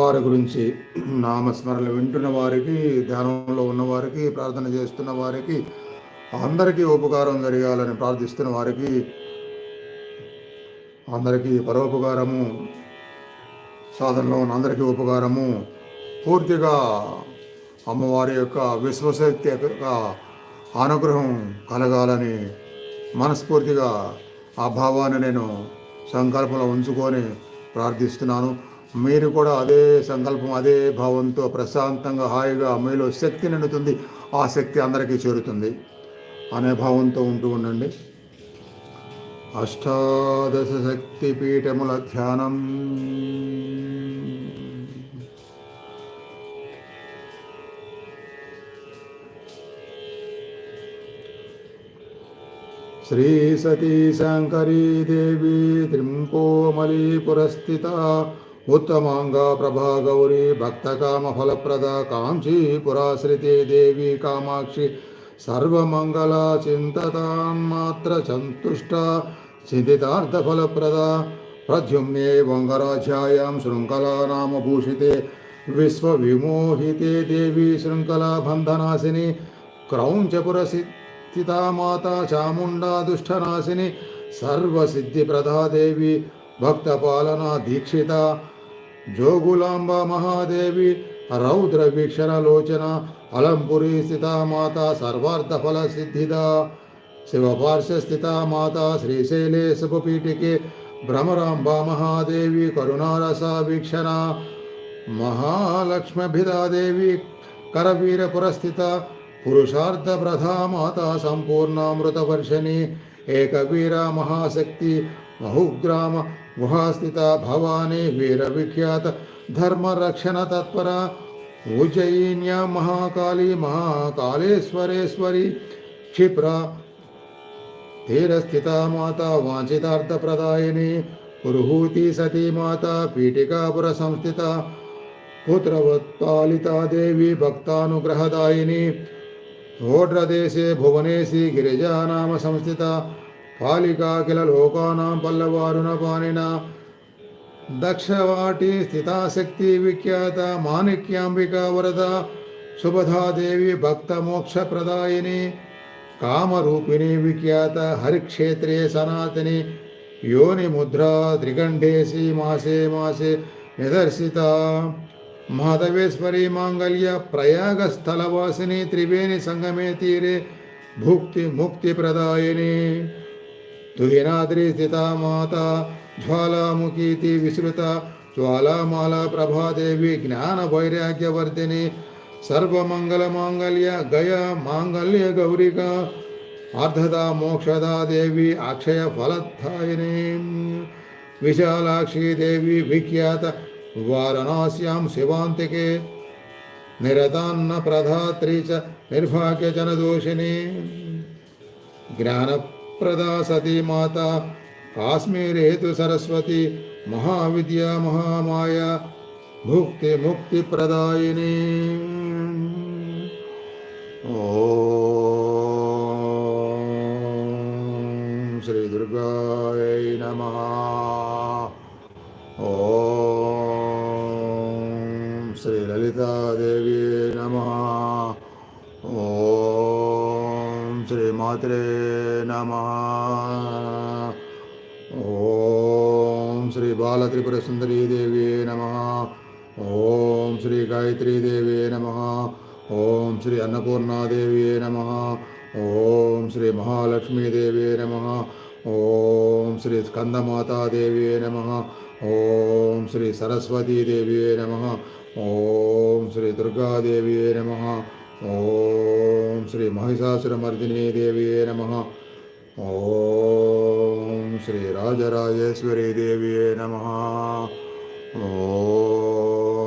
అమ్మవారి గురించి నామస్మరణలు వింటున్న వారికి ధ్యానంలో ఉన్నవారికి ప్రార్థన చేస్తున్న వారికి అందరికీ ఉపకారం జరగాలని ప్రార్థిస్తున్న వారికి అందరికీ పరోపకారము సాధనలో ఉన్న అందరికీ ఉపకారము పూర్తిగా అమ్మవారి యొక్క విశ్వశక్తి యొక్క అనుగ్రహం కలగాలని మనస్ఫూర్తిగా ఆ భావాన్ని నేను సంకల్పంలో ఉంచుకొని ప్రార్థిస్తున్నాను. మీరు కూడా అదే సంకల్పం అదే భావంతో ప్రశాంతంగా హాయిగా మీలో శక్తి నిండుతుంది. ఆ శక్తి అందరికీ చేరుతుంది. అనే భావంతో ఉంటూ ఉండండి. అష్టాదశ శక్తి పీఠముల ధ్యానం. శ్రీ సతీ శంకరీ దేవి త్రింకోమలీ పురస్థిత ఉత్తమాంగా ప్రభా గౌరీ భక్తకామ ఫలప్రద కాంచీపురాశ్రితే దేవి కామాక్షి సర్వమంగళ చింతతాన్మాత్ర సంతుష్ట చింతితార్థఫలప్రద ప్రద్యుమ్నే వంగరాధ్యాయాం శృంఖలా నామభూషితే విశ్వవిమోహితే దేవి శృంఖలా బంధనాశిని క్రౌంచపురసిద్ధితా మాతా చాముండా దుష్టనాశిని సర్వసిద్ధిప్రదా దేవి భక్తపాలనా जोगुलांबा महादेवी रौद्र वीक्षण लोचना अलंपुरी स्थिता माता सर्वार्थ फल सिद्धिदा शिवपार्श्व स्थिता माता श्रीशैले शुभपीठिके भ्रमरांबा महादेवी करुणारसा वीक्षण महालक्ष्मीदा देवी, करवीरपुरस्थिता, पुरुषार्थप्रधा माता सम्पूर्णामृतवर्षिणी एकवीरा महाशक्ति बहुग्राम गुहास्थिता भवानी वीर विख्यात धर्म रक्षण तत्परा उज्जयिन्या महाकाली महाकालेश्वरेश्वरी क्षिप्रा धीरस्थिता माता वाञ्छितार्थप्रदायिनी पुरुहूती सती माता पीटिकापुर संस्थिता पुत्रवत्पालिता देवी भक्तानुग्रहदायिनी होड्रदेशे भुवनेशी गिरिजा नाम संस्थिता పాలికా కిల లోకానాం పల్లవారుణ పానిన దక్షవాటి స్థితాశక్తి విఖ్యాత మాణిక్యాంబిక వరద శుభధాదేవి భక్త మోక్ష ప్రదాయిని కామరూపిణి విఖ్యాత హరిక్షేత్రే సనాతని యోని ముద్రా త్రిగంఠేసి మాసే మాసే నిదర్శిత. మాధవేశ్వరి మాంగళ్య ప్రయాగస్థలవాసిని త్రివేణి సంగమే తీరే భుక్తి ముక్తి ప్రదాయిని तुहिनाद्रि स्थिता माता ज्वालामुखीति विश्रुता ज्वालामाला प्रभादेवी ज्ञानवैराग्यवर्धिनी, सर्वमङ्गलमाङ्गल्य गया माङ्गल्यगौरिका अर्धदा मोक्षदा देवी अक्षयफलत्थायिनी विशालाक्षी देवी, विख्यात वाराणस्यां शिवान्तिके, निरतान्नप्रधात्री च, निर्भाग्यजनदोषिणी ज्ञान प्रदा सती माता। काश्मीरे तु सरस्वती महाविद्या महामाया। भदायिनी ओ श्रीदुर्गायै नमः। ॐ श्रीललितादेवी नमः। ॐ श्रीमात्रे नमः। ॐ श्रीबालत्रिपुरसुन्दरी देव्ये नमः। ॐ श्रीगायत्रीदेव्ये नमः। ॐ श्री अन्नपूर्णादेव्ये नमः। ॐ श्रीमहालक्ष्मीदेव्ये नमः। ॐ श्री स्कन्दमातादेव्ये नमः। ॐ श्री सरस्वतीदेव्ये नमः। ॐ श्री दुर्गादेव्ये नमः। ॐ श्रीमहिषासुरमर्दिनी देव्ये नमः। ॐ श्रीराजराजेश्वरी देव्ये नमः। ॐ